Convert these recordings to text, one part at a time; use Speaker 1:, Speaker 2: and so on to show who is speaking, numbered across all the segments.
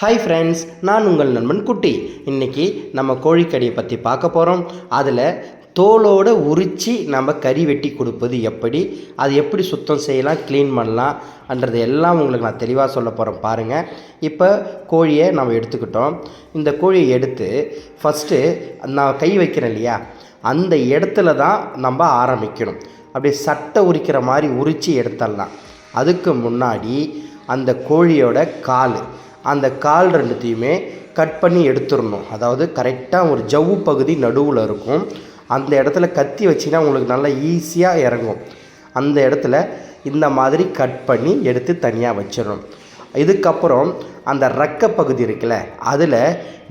Speaker 1: Hi friends நான் உங்கள் நண்பன் குட்டி. இன்றைக்கி நம்ம கோழிக்கறியை பற்றி பார்க்க போகிறோம் அதில் தோலோடு உரித்து நம்ம கறி வெட்டி கொடுப்பது எப்படி அது எப்படி சுத்தம் செய்யலாம் க்ளீன் பண்ணலாம் அன்றது எல்லாம் உங்களுக்கு நான் தெளிவாக சொல்ல போகிறேன் பாருங்கள் இப்போ கோழியை நம்ம எடுத்துக்கிட்டோம். இந்த கோழியை எடுத்து ஃபஸ்ட்டு நான் கை வைக்கிறேன் இல்லையா? அந்த இடத்துல தான் நம்ம ஆரம்பிக்கணும். அப்படியே சட்டை உரிக்கிற மாதிரி உரித்து எடுத்துடலாம். அதுக்கு முன்னாடி அந்த கோழியோட கால். அந்த கால் ரெண்டுத்தையுமே கட் பண்ணி எடுத்துடணும். அதாவது கரெக்டாக ஒரு ஜவ்வு பகுதி நடுவில் இருக்கும். அந்த இடத்துல கத்தி வச்சிங்கன்னா உங்களுக்கு நல்லா ஈஸியாக இறங்கும். அந்த இடத்துல இந்த மாதிரி கட் பண்ணி எடுத்து தனியாக வச்சிடணும். இதுக்கப்புறம் அந்த ரக்க பகுதி இருக்குல்ல அதில்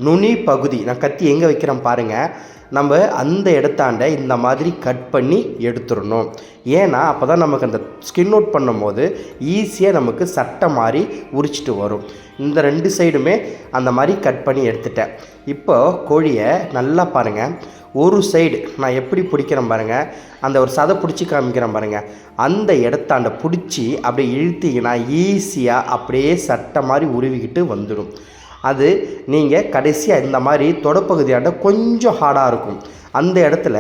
Speaker 1: நுனி பகுதி நான் கத்தி எங்கே வைக்கிறேன் பாருங்கள் நம்ம அந்த இடத்தாண்ட இந்த மாதிரி கட் பண்ணி எடுத்துடணும். ஏன்னா அப்போ தான் நமக்கு அந்த ஸ்கின் அவுட் பண்ணும்போது ஈஸியாக நமக்கு சட்டை மாதிரி உரிச்சிட்டு வரும். இந்த ரெண்டு சைடுமே அந்த மாதிரி கட் பண்ணி எடுத்துட்டேன். இப்போ கோழியை நல்லா பாருங்கள் ஒரு சைடு நான் எப்படி பிடிக்கிறேன் பாருங்கள் அந்த ஒரு சதை பிடிச்சி காமிக்கிறேன் பாருங்கள் அந்த இடத்தாண்ட பிடிச்சி அப்படியே இழுத்திங்கன்னா ஈஸியாக அப்படியே சட்டை மாதிரி உருவிக்கிட்டு வந்துடும். அது நீங்கள் கடைசியாக இந்த மாதிரி தொடப்பகுதியாண்ட கொஞ்சம் ஹார்டாக இருக்கும். அந்த இடத்துல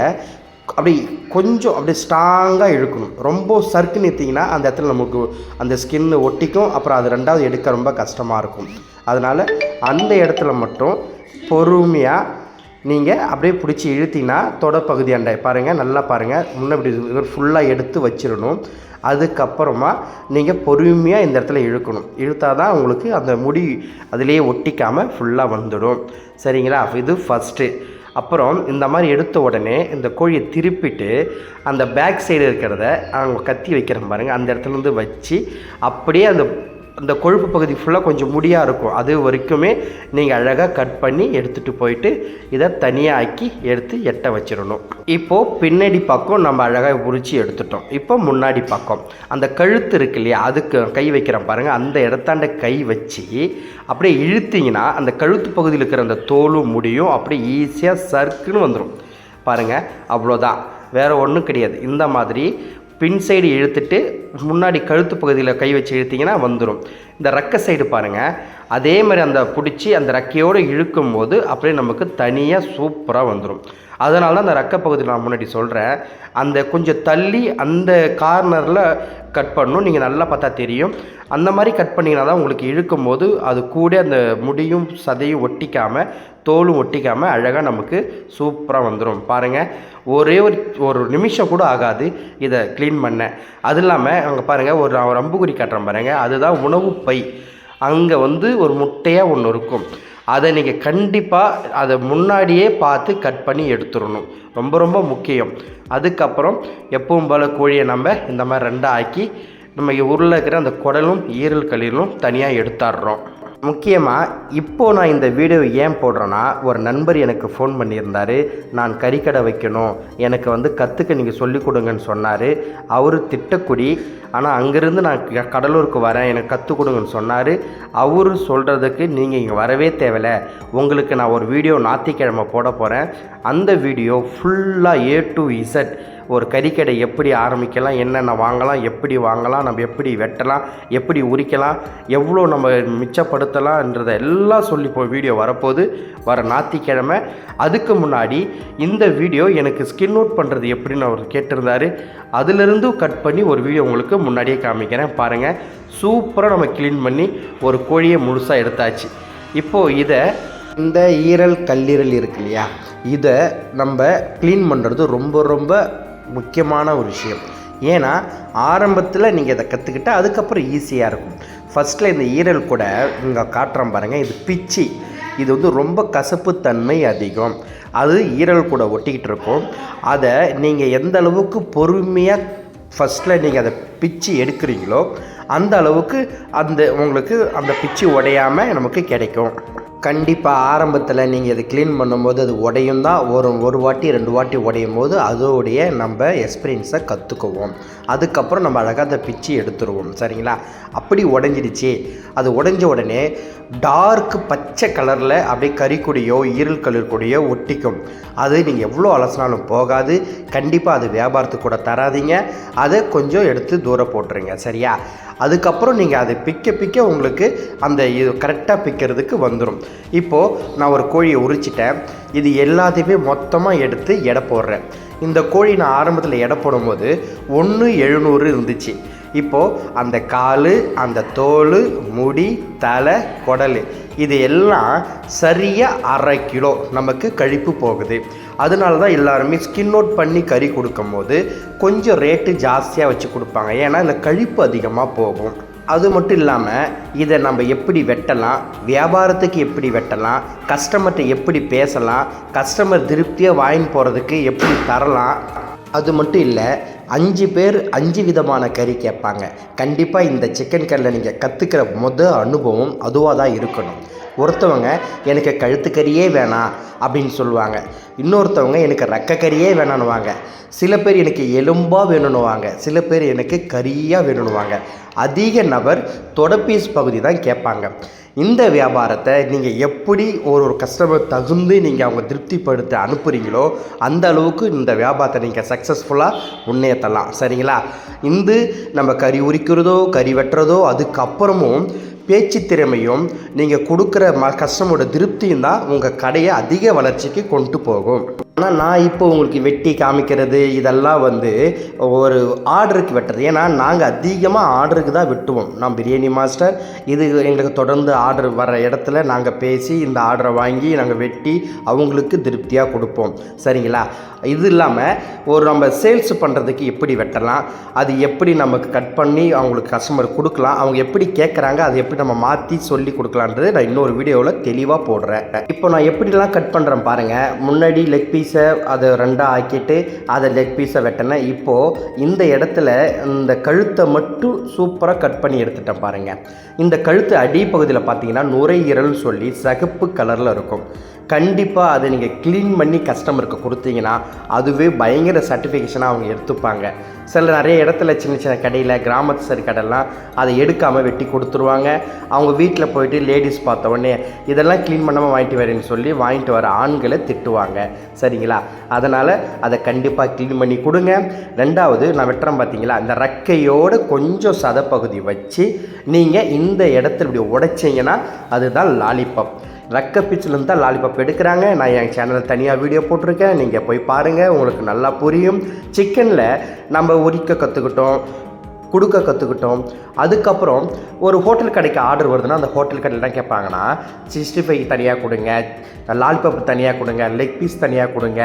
Speaker 1: அப்படி கொஞ்சம் அப்படியே ஸ்ட்ராங்காக இழுக்கணும். ரொம்ப சர்க்கு நிறுத்திங்கன்னா அந்த இடத்துல நமக்கு அந்த ஸ்கின்னு ஒட்டிக்கும். அப்புறம் அது ரெண்டாவது எடுக்க ரொம்ப கஷ்டமாக இருக்கும். அதனால் அந்த இடத்துல மட்டும் பொறுமையாக நீங்கள் அப்படியே பிடிச்சி இழுத்திங்கன்னா தொடப்பகுதி அண்டை. பாருங்கள் நல்லா பாருங்கள் முன்ன இப்படி ஃபுல்லாக எடுத்து வச்சிடணும். அதுக்கப்புறமா நீங்கள் பொறுமையாக இந்த இடத்துல இழுக்கணும். இழுத்தா தான் உங்களுக்கு அந்த முடி அதிலேயே ஒட்டிக்காமல் ஃபுல்லாக வந்துடும். சரிங்களா? இது ஃபஸ்ட்டு அப்புறம் இந்த மாதிரி எடுத்த உடனே இந்த கோழியை திருப்பிட்டு அந்த பேக் சைடு இருக்கிறத அவங்க கத்தி வைக்கிறேன் பாருங்கள் அந்த இடத்துலேருந்து வச்சு அப்படியே அந்த அந்த கொழுப்பு பகுதி ஃபுல்லாக கொஞ்சம் முடியாக இருக்கும். அது வரைக்குமே நீங்கள் அழகாக கட் பண்ணி எடுத்துகிட்டு போயிட்டு இதை தனியாக ஆக்கி எடுத்து எட்ட வச்சிடணும். இப்போது பின்னாடி பக்கம் நம்ம அழகாக உரிச்சு எடுத்துட்டோம். இப்போ முன்னாடி பக்கம். அந்த கழுத்து இருக்கு இல்லையா? அதுக்கு கை வைக்கிறேன் பாருங்கள் அந்த இடத்தாண்ட கை வச்சு அப்படியே இழுத்தீங்கன்னா அந்த கழுத்து பகுதியில் இருக்கிற அந்த தோலும் முடியும். அப்படியே ஈஸியாக சர்க்குன்னு வந்துடும் பாருங்கள் அவ்வளோதான். வேறு ஒன்றும் கிடையாது. இந்த மாதிரி பின் சைடு இழுத்துட்டு முன்னாடி கழுத்து பகுதியில் கை வச்சு இழுத்தீங்கன்னா வந்துடும் இந்த ரெக்க சைடு பாருங்கள் அதே மாதிரி அந்த பிடிச்சி அந்த ரெக்கையோடு இழுக்கும் போது அப்படியே நமக்கு தனியாக சூப்பராக வந்துடும் அதனால தான் அந்த ரெக்க பகுதியில் நான் முன்னாடி சொல்கிறேன் அந்த கொஞ்சம் தள்ளி அந்த கார்னரில் கட் பண்ணணும். நீங்கள் நல்லா பார்த்தா தெரியும். அந்த மாதிரி கட் பண்ணிங்கன்னா தான் உங்களுக்கு இழுக்கும் போது அது கூட அந்த முடியும் சதையும் ஒட்டிக்காமல் தோலும் ஒட்டிக்காமல் அழகாக நமக்கு சூப்பராக வந்துடும் பாருங்கள் ஒரே ஒரு ஒரு நிமிஷம் கூட ஆகாது. இதை க்ளீன் பண்ண. அது இல்லாமல் அங்கே பாருங்கள் ஒரு நான் ஒரு அம்புக்குறி காட்டுறேன் பாருங்கள் அதுதான் உணவு பை. அங்கே வந்து ஒரு முட்டையாக ஒன்று இருக்கும். அதை நீங்கள் கண்டிப்பாக அதை முன்னாடியே பார்த்து கட் பண்ணி எடுத்துடணும். ரொம்ப ரொம்ப முக்கியம். அதுக்கப்புறம் எப்பவும் போல் கோழியை நம்ம இந்த மாதிரி ரெண்டாக ஆக்கி நம்ம ஊரில் இருக்கிற அந்த குடலும் ஈரல் கல்லீரலும் தனியாக எடுத்துடுறோம். முக்கியமாக இப்போது நான் இந்த வீடியோ ஏன் போடுறேன்னா ஒரு நண்பர் எனக்கு ஃபோன் பண்ணியிருந்தார். நான் கறிக்கடை வைக்கணும். எனக்கு வந்து கற்றுக்க நீங்கள் சொல்லிக் கொடுங்கன்னு சொன்னார். அவர் திட்டக்குடி ஆனால் அங்கேருந்து நான் கடலூருக்கு வரேன். எனக்கு கற்றுக் கொடுங்கன்னு சொன்னார். அவர் சொல்கிறதுக்கு நீங்கள் இங்கே வரவே தேவையில்ல. உங்களுக்கு நான் ஒரு வீடியோ ஞாத்திக்கிழமை போட போகிறேன் அந்த வீடியோ ஃபுல்லாக ஏ டு இசட் ஒரு கறிக்கடை எப்படி ஆரம்பிக்கலாம் என்னென்ன வாங்கலாம் எப்படி வாங்கலாம் நம்ம எப்படி வெட்டலாம் எப்படி உரிக்கலாம் எவ்வளோ நம்ம மிச்சப்படுத்தலாம்ன்றதை எல்லாம் சொல்லி இப்போ வீடியோ வரப்போகுது. வர ஞாத்திக்கிழமை அதுக்கு முன்னாடி இந்த வீடியோ எனக்கு ஸ்கின் அவுட் பண்ணுறது எப்படின்னு அவர் கேட்டிருந்தாரு. அதிலிருந்து கட் பண்ணி ஒரு வீடியோ உங்களுக்கு முன்னாடியே காமிக்கிறேன். பாருங்கள் சூப்பராக நம்ம க்ளீன் பண்ணி ஒரு கோழியை முழுசாக எடுத்தாச்சு. இப்போது இதை இந்த ஈரல் கல்லீரல் இருக்கு இல்லையா? இதை நம்ம க்ளீன் பண்ணுறது ரொம்ப ரொம்ப முக்கியமான ஒரு விஷயம். ஏன்னா ஆரம்பத்தில் நீங்கள் இதை கற்றுக்கிட்டா அதுக்கப்புறம் ஈஸியாக இருக்கும். ஃபஸ்ட்டில் இந்த ஈரல் கூட இங்கே காட்டுறோம் பாருங்கள் இது பிச்சி. இது வந்து ரொம்ப கசப்புத்தன்மை அதிகம். அது ஈரல் கூட ஒட்டிக்கிட்டு இருக்கும். அதை நீங்கள் எந்த அளவுக்கு பொறுமையாக ஃபஸ்ட்டில் நீங்கள் அதை பிச்சு எடுக்கிறீங்களோ அந்த அளவுக்கு அந்த உங்களுக்கு அந்த பிச்சு உடையாமல் நமக்கு கிடைக்கும். கண்டிப்பாக ஆரம்பத்தில் நீங்கள் இது க்ளீன் பண்ணும்போது அது உடையும் தான். ஒரு ஒரு வாட்டி ரெண்டு வாட்டி உடையும் போது அதோடைய நம்ம எக்ஸ்பீரியன்ஸை கற்றுக்குவோம் அதுக்கப்புறம் நம்ம அழகாக அதை பிச்சு எடுத்துருவோம். சரிங்களா? அப்படி உடஞ்சிடுச்சு. அது உடஞ்ச உடனே டார்க் பச்சை கலரில் அப்படியே கறிக்குடியோ ஈரல் கலர்கூடியோ ஒட்டிக்கும். அது நீங்கள் எவ்வளோ அலசினாலும் போகாது. கண்டிப்பாக அது வியாபாரத்துக்கு கூட தராதீங்க. அதை கொஞ்சம் எடுத்து தூரம் போட்டுருங்க. சரியா? அதுக்கப்புறம் நீங்கள் அதை பிக்க பிக்க உங்களுக்கு அந்த இது கரெக்டாக பிக்கிறதுக்கு வந்துடும் இப்போது நான் ஒரு கோழியை உரிச்சிட்டேன். இது எல்லாத்தையுமே மொத்தமாக எடுத்து எடை போடுறேன். இந்த கோழி நான் ஆரம்பத்தில் எடை போடும்போது ஒன்று எழுநூறு இருந்துச்சு. இப்போது அந்த கால் அந்த தோல் முடி தலை குடல் இது எல்லாம் சரியாக அரை கிலோ நமக்கு கழிப்பு போகுது. அதனால தான் எல்லாருமே ஸ்கின் அவுட் பண்ணி கறி கொடுக்கும்போது கொஞ்சம் ரேட்டு ஜாஸ்தியாக வச்சு கொடுப்பாங்க. ஏன்னா இந்த கழிப்பு அதிகமாக போகும். அது மட்டும் இல்லாமல் இதை நம்ம எப்படி வெட்டலாம் வியாபாரத்துக்கு எப்படி வெட்டலாம் கஸ்டமர்கிட்ட எப்படி பேசலாம் கஸ்டமர் திருப்தியாக வாங்கின்னு போகிறதுக்கு எப்படி தரலாம் அது மட்டும் இல்லை அஞ்சு பேர் அஞ்சு விதமான கறி கேட்பாங்க. கண்டிப்பாக இந்த சிக்கன் கறியில் நீங்கள் கற்றுக்கிற முத அனுபவம் அதுவாக தான் இருக்கணும். ஒருத்தவங்க எனக்கு கழுத்துக்கறியே வேணாம் அப்படின்னு சொல்லுவாங்க. இன்னொருத்தவங்க எனக்கு ரக்க கறியே வேணான்னுவாங்க சில பேர் எனக்கு எலும்பாக வேணும்னுவாங்க. சில பேர் எனக்கு கறியாக வேணும்னுவாங்க. அதிக நபர் தொடப்பீஸ் பகுதி தான் கேட்பாங்க. இந்த வியாபாரத்தை நீங்கள் எப்படி ஒரு ஒரு கஸ்டமர் தகுந்து நீங்கள் அவங்க திருப்திப்படுத்த அனுப்புகிறீங்களோ அந்த அளவுக்கு இந்த வியாபாரத்தை நீங்கள் சக்ஸஸ்ஃபுல்லாக முன்னேற்றலாம். சரிங்களா? இந்த நம்ம கறி உரிக்கிறதோ கறி வெட்டுறதோ அதுக்கப்புறமும் பேச்சு திறமையும் நீங்கள் கொடுக்குற ம கஸ்டமரோட திருப்தியும் தான் உங்கள் கடையை அதிக வளர்ச்சிக்கு கொண்டு போகும். ஆனால் நான் இப்போ உங்களுக்கு வெட்டி காமிக்கிறது இதெல்லாம் வந்து ஒரு ஆர்டருக்கு வெட்டுறது. ஏன்னா நாங்கள் அதிகமாக ஆர்டருக்கு தான் வெட்டுவோம். நான் பிரியாணி மாஸ்டர் இது எங்களுக்கு தொடர்ந்து ஆர்டர் வர இடத்துல நாங்கள் பேசி இந்த ஆர்டரை வாங்கி நாங்கள் வெட்டி அவங்களுக்கு திருப்தியாக கொடுப்போம். சரிங்களா? இது இல்லாமல் ஒரு நம்ம சேல்ஸ் பண்ணுறதுக்கு எப்படி வெட்டலாம்? அது எப்படி நமக்கு கட் பண்ணி அவங்களுக்கு கஸ்டமர் கொடுக்கலாம்? அவங்க எப்படி கேட்குறாங்க அதை எப்படி நம்ம மாற்றி சொல்லி கொடுக்கலான்றது நான் இன்னொரு வீடியோவில் தெளிவாக போடுறேன். இப்போ நான் எப்படிலாம் கட் பண்ணுறேன் பாருங்கள் முன்னாடி லெக் பீஸ் பீஸை அதை ரெண்டாக ஆக்கிட்டு அதை லெக் பீஸை வெட்டினேன். இப்போது இந்த இடத்துல இந்த கழுத்தை மட்டும் சூப்பராக கட் பண்ணி எடுத்துட்டேன் பாருங்கள் இந்த கழுத்து அடிப்பகுதியில் பார்த்தீங்கன்னா நுரையீரல்னு சொல்லி சகப்பு கலரில் இருக்கும். கண்டிப்பாக அதை நீங்கள் க்ளீன் பண்ணி கஸ்டமருக்கு கொடுத்தீங்கன்னா அதுவே பயங்கர சர்டிஃபிகேஷனாக அவங்க எடுத்துப்பாங்க. சில நிறைய இடத்துல சின்ன சின்ன கடையில் கிராமத்து சரி கடைலாம் அதை எடுக்காமல் வெட்டி கொடுத்துருவாங்க. அவங்க வீட்டில் போயிட்டு லேடிஸ் பார்த்த உடனே இதெல்லாம் க்ளீன் பண்ணாமல் வாங்கிட்டு வரேன்னு சொல்லி வாங்கிட்டு வர ஆண்களை திட்டுவாங்க. சரிங்களா? அதனால் அதை கண்டிப்பாக க்ளீன் பண்ணி கொடுங்க. ரெண்டாவது நான் வெட்டுறேன் பார்த்தீங்களா அந்த ரக்கையோடு கொஞ்சம் சதப்பகுதி வச்சு நீங்கள் இந்த இடத்துல இப்படி உடைச்சிங்கன்னா அதுதான் லாலிபப் ரக்க பிச்சிலேருந்து தான் லாலிபாப் எடுக்கிறாங்க. நான் என் சேனலில் தனியாக வீடியோ போட்டிருக்கேன். நீங்கள் போய் பாருங்கள் உங்களுக்கு நல்லா புரியும். சிக்கனில் நம்ம உரிக்க கற்றுக்கிட்டோம் கொடுக்க கற்றுக்கிட்டோம் அதுக்கப்புறம் ஒரு ஹோட்டல் கடைக்கு ஆர்டர் வருதுன்னா அந்த ஹோட்டல் கடையில் தான் கேட்பாங்கன்னா சிக்ஸ்டி ஃபைவ் தனியாக கொடுங்க லாலிபாப் தனியாக கொடுங்க லெக் பீஸ் தனியாக கொடுங்க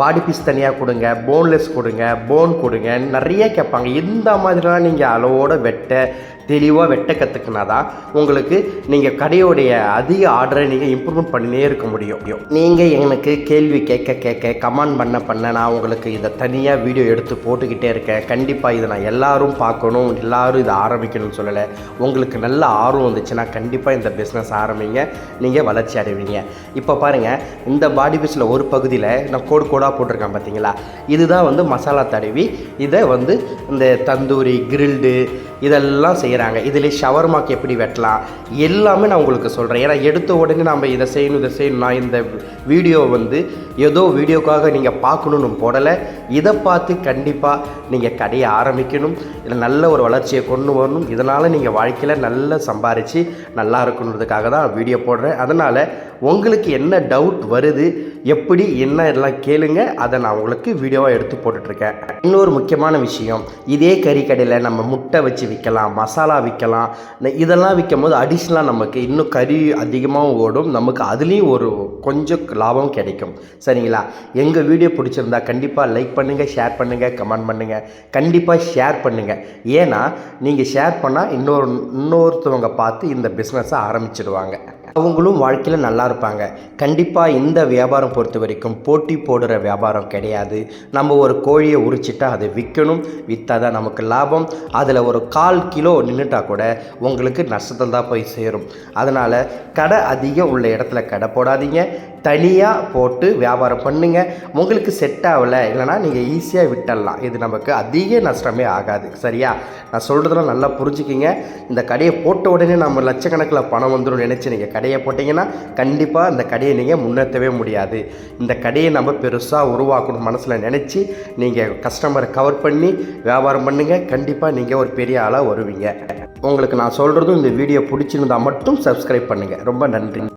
Speaker 1: பாடி பீஸ் தனியாக கொடுங்க போன்லெஸ் கொடுங்க போன் கொடுங்க நிறைய கேட்பாங்க. இந்த மாதிரிலாம் நீங்கள் அளவோட வெட்ட தெளிவாக வெட்ட கற்றுக்கினா தான் உங்களுக்கு நீங்கள் கடையோடைய அதிக ஆர்டரை நீங்கள் இம்ப்ரூவ்மெண்ட் பண்ணினே இருக்க முடியும். நீங்கள் எனக்கு கேள்வி கேட்க கேட்க கமெண்ட் பண்ண பண்ண நான் உங்களுக்கு இதை தனியாக வீடியோ எடுத்து போட்டுக்கிட்டே இருக்கேன். கண்டிப்பாக இதை நான் எல்லாரும் பார்க்கணும். எல்லாரும் இதை ஆரம்பிக்கணும்னு சொல்லலை. உங்களுக்கு நல்ல ஆர்வம் வந்துச்சுன்னா கண்டிப்பாக இந்த பிஸ்னஸ் ஆரம்பிங்க. நீங்கள் வளர்ச்சி அடைவீங்க. இப்போ பாருங்கள் இந்த பாடி பீஸில் ஒரு பகுதியில் நான் கோடு கோடாக போட்டிருக்கேன் பார்த்தீங்களா இதுதான் வந்து மசாலா தடவி இதை வந்து இந்த தந்தூரி கிரில்டு இதெல்லாம் செய்கிறாங்க இதில் ஷவர்மாக்கு எப்படி வெட்டலாம்? எல்லாமே நான் உங்களுக்கு சொல்கிறேன் ஏன்னா எடுத்த உடனே நம்ம இதை செய்யணும் இதை செய்யணும். நான் இந்த வீடியோ வந்து ஏதோ வீடியோக்காக நீங்கள் பார்க்கணுன்னு போடலை. இதை பார்த்து கண்டிப்பாக நீங்கள் கடையை ஆரம்பிக்கணும். இதில் நல்ல ஒரு வளர்ச்சியை கொண்டு வரணும். இதனால் நீங்கள் வாழ்க்கையில் நல்லா சம்பாரித்து நல்லா இருக்கணுன்றதுக்காக தான் வீடியோ போடுறேன். அதனால் உங்களுக்கு என்ன டவுட் வருது எப்படி என்ன எல்லாம் கேளுங்க அதை நான் உங்களுக்கு வீடியோவாக எடுத்து போட்டுட்ருக்கேன். இன்னொரு முக்கியமான விஷயம் இதே கறி கடையில் நம்ம முட்டை வச்சு விற்கலாம் மசாலா விற்கலாம் இதெல்லாம் விற்கும் போது அடிஷ்னலாக நமக்கு இன்னும் கறி அதிகமாக ஓடும் நமக்கு அதுலேயும் ஒரு கொஞ்சம் லாபம் கிடைக்கும். சரிங்களா? எங்கள் வீடியோ பிடிச்சிருந்தா கண்டிப்பாக லைக் பண்ணுங்கள் ஷேர் பண்ணுங்கள் கமெண்ட் பண்ணுங்கள் கண்டிப்பாக ஷேர் பண்ணுங்கள் ஏன்னா நீங்கள் ஷேர் பண்ணால் இன்னொரு இன்னொருத்தவங்க பார்த்து இந்த பிஸ்னஸை ஆரம்பிச்சிடுவாங்க. அவங்களும் வாழ்க்கையில் நல்லா இருப்பாங்க. கண்டிப்பாக இந்த வியாபாரம் பொறுத்த வரைக்கும் போட்டி போடுற வியாபாரம் கிடையாது. நம்ம ஒரு கோழியை உரிச்சிட்டா அதை விற்கணும் விற்றா தான் நமக்கு லாபம். அதில் ஒரு கால் கிலோ நின்றுட்டா கூட உங்களுக்கு நஷ்டத்தில் தான் போய் சேரும். அதனால் கடை அதிகம் உள்ள இடத்துல கடை போடாதீங்க. தனியாக போட்டு வியாபாரம் பண்ணுங்கள் உங்களுக்கு செட் ஆகலை. இல்லைனா நீங்கள் ஈஸியாக விட்டுடலாம். இது நமக்கு அதிக நஷ்டமே ஆகாது. சரியா? நான் சொல்கிறதெல்லாம் நல்லா புரிஞ்சுக்கிங்க. இந்த கடையை போட்ட உடனே நம்ம லட்சக்கணக்கில் பணம் வந்துடும் நினச்சி நீங்கள் கடையை போட்டிங்கன்னா கண்டிப்பாக இந்த கடையை நீங்கள் முன்னேற்றவே முடியாது. இந்த கடையை நம்ம பெருசாக உருவாக்கணும் மனசில் நினச்சி நீங்கள் கஸ்டமரை கவர் பண்ணி வியாபாரம் பண்ணுங்கள் கண்டிப்பாக நீங்கள் ஒரு பெரிய ஆளாக வருவீங்க. உங்களுக்கு நான் சொல்கிறதும் இந்த வீடியோ பிடிச்சிருந்தா மட்டும் சப்ஸ்கிரைப் பண்ணுங்கள் ரொம்ப நன்றி.